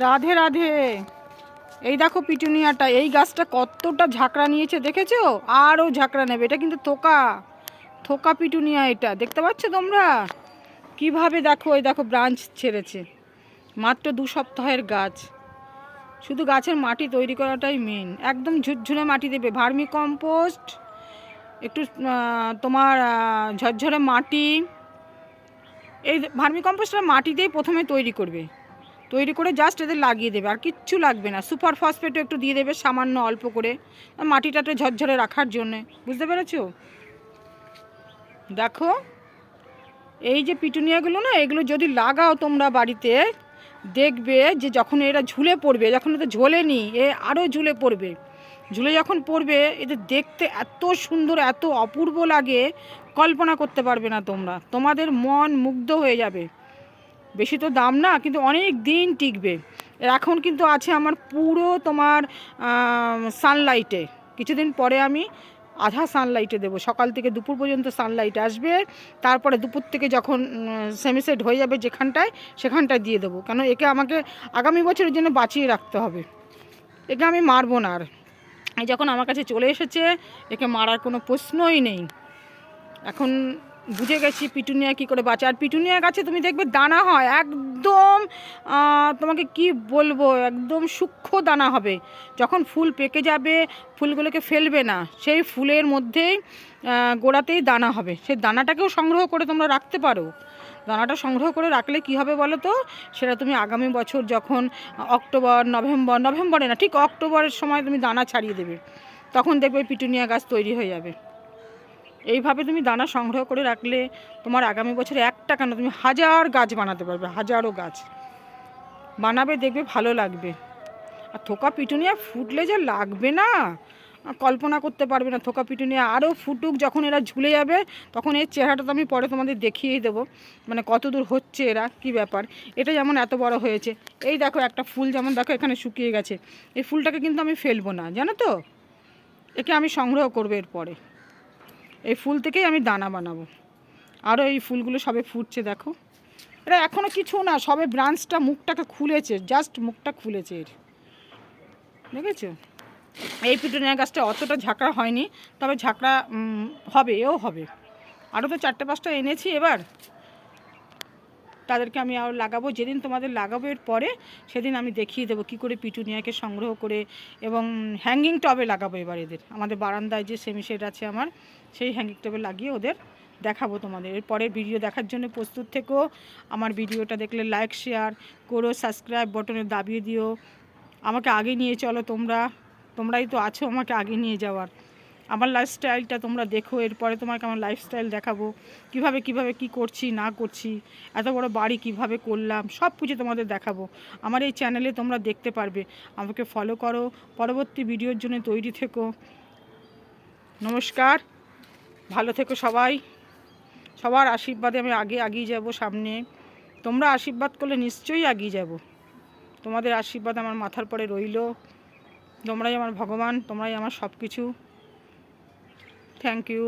রাধে রাধে। এই দেখো পিটুনিয়াটা, এই গাছটা কতটা ঝাঁকড়া নিয়েছে দেখেছ? আরও ঝাঁকড়া নেবে, এটা কিন্তু থোকা। থোকা পিটুনিয়া এটা, দেখতে পাচ্ছ তোমরা? কীভাবে দেখো, এই দেখো ব্রাঞ্চ ছেড়েছে। মাত্র দু সপ্তাহের গাছ। শুধু গাছের মাটি তৈরি করাটাই মেন একদম ঝুরঝুরে মাটি দেবে। ভার্মি কম্পোস্ট, একটু তোমার ঝরঝরে মাটি। এই ভার্মি কম্পোস্টটা মাটি দিয়েই প্রথমে তৈরি করবে। তৈরি করে জাস্ট এদের লাগিয়ে দেবে, আর কিচ্ছু লাগবে না। সুপার ফসফেটও একটু দিয়ে দেবে সামান্য অল্প করে মাটিটাতে ঝরঝরে রাখার জন্যে। বুঝতে পেরেছ? দেখো, এই যে পিটুনিয়াগুলো না, এগুলো যদি লাগাও তোমরা বাড়িতে, দেখবে যে যখন এরা ঝুলে পড়বে, যখন এদের ঝোলেনি এ আরও ঝুলে পড়বে। ঝুলে যখন পড়বে, এদের দেখতে এত সুন্দর, এত অপূর্ব লাগে, কল্পনা করতে পারবে না তোমরা। তোমাদের মন মুগ্ধ হয়ে যাবে। বেশি তো দাম না, কিন্তু অনেক দিন টিকবে। এখন কিন্তু আছে আমার পুরো তোমার সানলাইটে কিছুদিন পরে আমি আধা সানলাইটে দেবো। সকাল থেকে দুপুর পর্যন্ত সানলাইট আসবে, তারপরে দুপুর থেকে যখন সেমিসেট হয়ে যাবে যেখানটায়, সেখানটায় দিয়ে দেবো। কেন একে আমাকে আগামী বছরের জন্য বাঁচিয়ে রাখতে হবে। একে আমি মারবো না আর। যখন আমার কাছে চলে এসেছে, একে মারার কোনো প্রশ্নই নেই। এখন বুঝে গেছি পিটুনিয়া কি করে বাঁচে। আর পিটুনিয়া গাছে তুমি দেখবে দানা হয়, একদম তোমাকে কি বলব, একদম সূক্ষ্ম দানা হবে। যখন ফুল পেকে যাবে, ফুলগুলোকে ফেলবে না, সেই ফুলের মধ্যেই গোড়াতেই দানা হবে। সেই দানাটাকেও সংগ্রহ করে তোমরা রাখতে পারো। দানাটা সংগ্রহ করে রাখলে কি হবে বলো তো? সেটা তুমি আগামী বছর যখন অক্টোবর, নভেম্বর, নভেম্বরে না, ঠিক অক্টোবরের সময় তুমি দানা ছাড়িয়ে দেবে। তখন দেখবে পিটুনিয়া গাছ তৈরি হয়ে যাবে। এইভাবে তুমি দানা সংগ্রহ করে রাখলে তোমার আগামী বছরে একটা কেন তুমি হাজার গাছ বানাতে পারবে, হাজারো গাছ। বানাবে, দেখবে, ভালো লাগবে। আর থোকা পিটুনিয়া ফুটলে যে লাগবে না কল্পনা করতে পারবে না, থোকা পিটুনিয়া আরও ফুটুক যখন এরা ঝুলে যাবে, তখন এর চেহারাটা তো আমি পরে তোমাদের দেখিয়েই দেবো মানে কত দূর হচ্ছে এরা, কি ব্যাপার? এটা যেমন এত বড় হয়েছে, এই দেখো একটা ফুল যেমন দেখো এখানে শুকিয়ে গেছে, এই ফুলটাকে কিন্তু আমি ফেলব না, জানো তো? একে আমি সংগ্রহ করব এরপরে। এই ফুল থেকেই আমি দানা বানাবো। আরও এই ফুলগুলো সবে ফুটছে, দেখো। এটা এখনও কিছু না, সবে ব্রাঞ্চটা মুখটাকে খুলেছে জাস্ট মুখটা খুলেছে এর। দেখেছ? এই পিটুনিয়া গাছটা অতটা ঝাঁকড়া হয়নি, তবে ঝাঁকড়া হবে, এও হবে। আরও তো চারটে পাঁচটা এনেছি এবার। তাদেরকে আমি আরও লাগাবো। যেদিন তোমাদের লাগাবো এর পরে সেদিন আমি দেখিয়ে দেবো কী করে পিটুনিয়াকে সংগ্রহ করে এবং হ্যাঙ্গিং টবে লাগাবো এবার এদের। আমাদের বারান্দায় যে সেমি শেড আছে আমার, সেই হ্যাঙ্গিং টবে লাগিয়ে ওদের দেখাবো তোমাদের। এর পরের ভিডিও দেখার জন্য প্রস্তুত থেকো। আমার ভিডিওটা দেখলে লাইক শেয়ার করো সাবস্ক্রাইব বটনে দাবিয়ে দিও। আমাকে আগে নিয়ে চলো তোমরা। তোমরাই তো আছো, আমাকে আগে নিয়ে যাওয়ার। আমার লাইফস্টাইলটা তোমরা দেখো, এরপরে তোমাকে আমার লাইফস্টাইল দেখাবো। কীভাবে কীভাবে, কি করছি, না করছি, এত বড় বাড়ি কীভাবে করলাম সব কিছু তোমাদের দেখাবো। আমার এই চ্যানেলে তোমরা দেখতে পারবে। আমাকে ফলো করো, পরবর্তী ভিডিওর জন্য তৈরি থেকো। নমস্কার, ভালো থেকো সবাই। সবার আশীর্বাদে আমি আগে এগিয়ে যাব সামনে। তোমরা আশীর্বাদ করলে নিশ্চয়ই এগিয়ে যাব। তোমাদের আশীর্বাদ আমার মাথার পরে রইল। তোমরাই আমার ভগবান, তোমরাই আমার সব কিছু থ্যাংক ইউ